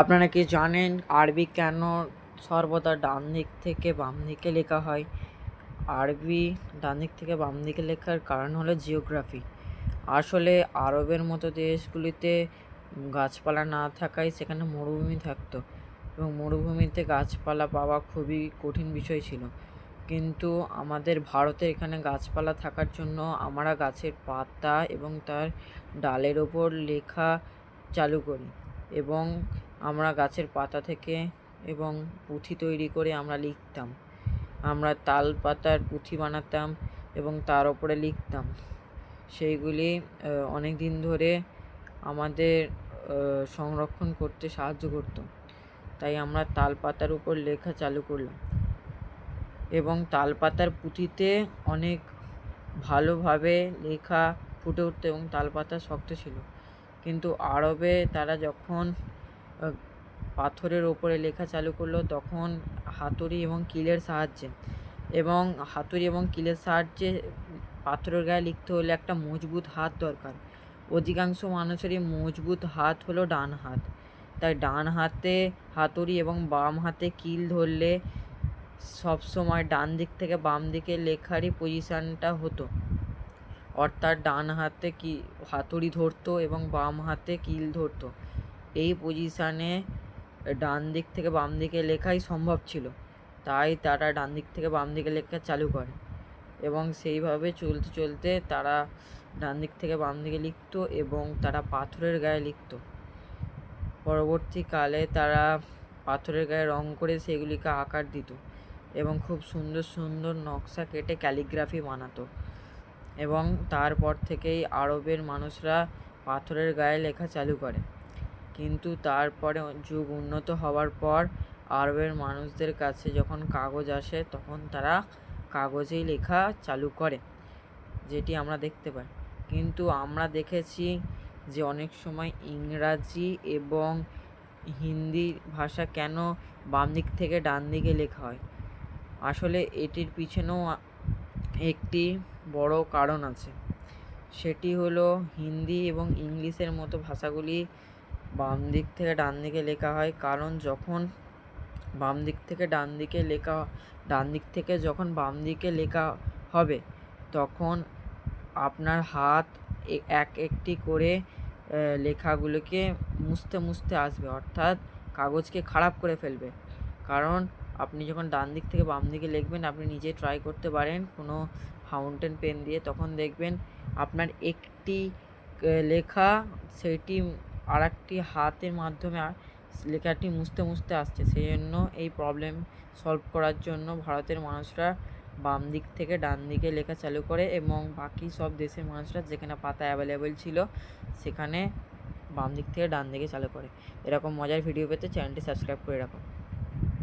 আপনারা কি জানেন আরবি কেন সর্বদা ডান দিক থেকে বাম দিকে লেখা হয়? আরবি ডান দিক থেকে বাম দিকে লেখার কারণ হলো জিওগ্রাফি। আসলে আরবের মতো দেশগুলিতে গাছপালা না থাকায় সেখানে মরুভূমি থাকতো এবং মরুভূমিতে গাছপালা পাওয়া খুবই কঠিন বিষয় ছিল। কিন্তু আমাদের ভারতে এখানে গাছপালা থাকার জন্য আমরা গাছের পাতা এবং তার ডালের ওপর লেখা চালু করি এবং আমরা গাছের পাতা থেকে এবং পুঁথি তৈরি করে আমরা লিখতাম। আমরা তাল পাতার পুঁথি বানাতাম এবং তার ওপরে লিখতাম। সেইগুলি অনেক দিন ধরে আমাদের সংরক্ষণ করতে সাহায্য করতো। তাই আমরা তাল পাতার উপর লেখা চালু করলাম। এবং তাল পাতার পুঁথিতে অনেক ভালোভাবে লেখা ফুটে উঠতো এবং তাল পাতা শক্ত ছিল। কিন্তু আরবে তারা যখন পাথরের ওপরে লেখা চালু করল, তখন হাতুড়ি এবং কিলের সাহায্যে। এবং হাতুড়ি এবং কিলের সাহায্যে পাথরের গায়ে লিখতে হলে একটা মজবুত হাত দরকার। অধিকাংশ মানুষেরই মজবুত হাত হলো ডান হাত। তাই ডান হাতে হাতুড়ি এবং বাম হাতে কিল ধরলে সবসময় ডান দিক থেকে বাম দিকে লেখারই পজিশানটা হতো। অর্থাৎ ডান হাতে কি, হাতুড়ি ধরতো এবং বাম হাতে কিল ধরতো। এই পজিশানে ডান দিক থেকে বাম দিকে লেখাই সম্ভব ছিল। তাই তারা ডান দিক থেকে বাম দিকে লেখা চালু করে এবং সেইভাবে চলতে চলতে তারা ডান দিক থেকে বাম দিকে লিখত এবং তারা পাথরের গায়ে লিখতো। পরবর্তীকালে তারা পাথরের গায়ে রং করে সেগুলিকে আকার দিত এবং খুব সুন্দর সুন্দর নকশা কেটে ক্যালিগ্রাফি বানাতো এবং তারপর থেকেই আরবের মানুষরা পাথরের গায়ে লেখা চালু করে। কিন্তু তারপরে যুগ উন্নত হওয়ার পর আরবের মানুষদের কাছে যখন কাগজ আসে, তখন তারা কাগজেই লেখা চালু করে, যেটি আমরা দেখতে পাই। কিন্তু আমরা দেখেছি যে অনেক সময় ইংরাজি এবং হিন্দি ভাষা কেন বাম দিক থেকে ডান দিকে লেখা হয়? আসলে এটির পিছনেও একটি বড় কারণ আছে। সেটি হলো হিন্দি এবং ইংলিশের মতো ভাষাগুলি বাম দিক থেকে ডান দিকে লেখা হয়। কারণ যখন বাম দিক থেকে ডান দিকে লেখা, ডান দিক থেকে যখন বাম দিকে লেখা হবে, তখন আপনার হাত এক একটি করে লেখাগুলোকে মুছতে মুছতে আসবে। অর্থাৎ কাগজকে খারাপ করে ফেলবে। কারণ আপনি যখন ডান দিক থেকে বাম দিকে লিখবেন, আপনি নিজে ট্রাই করতে পারেন। কোনো ফাউন্টেন পেন দিয়ে তখন দেখবেন আপনার একটি লেখা, সেটি আর একটি হাতের মাধ্যমে লেখাটি মুছতে মুছতে আসছে। সেই জন্য এই প্রবলেম সলভ করার জন্য ভারতের মানুষরা বাম দিক থেকে ডান দিকে লেখা চালু করে এবং বাকি সব দেশের মানুষরা যেখানে পাতা অ্যাভেলেবেল ছিল, সেখানে বাম দিক থেকে ডান দিকে চালু করে। এরকম মজার ভিডিও পেতে চ্যানেলটি সাবস্ক্রাইব করে রাখো।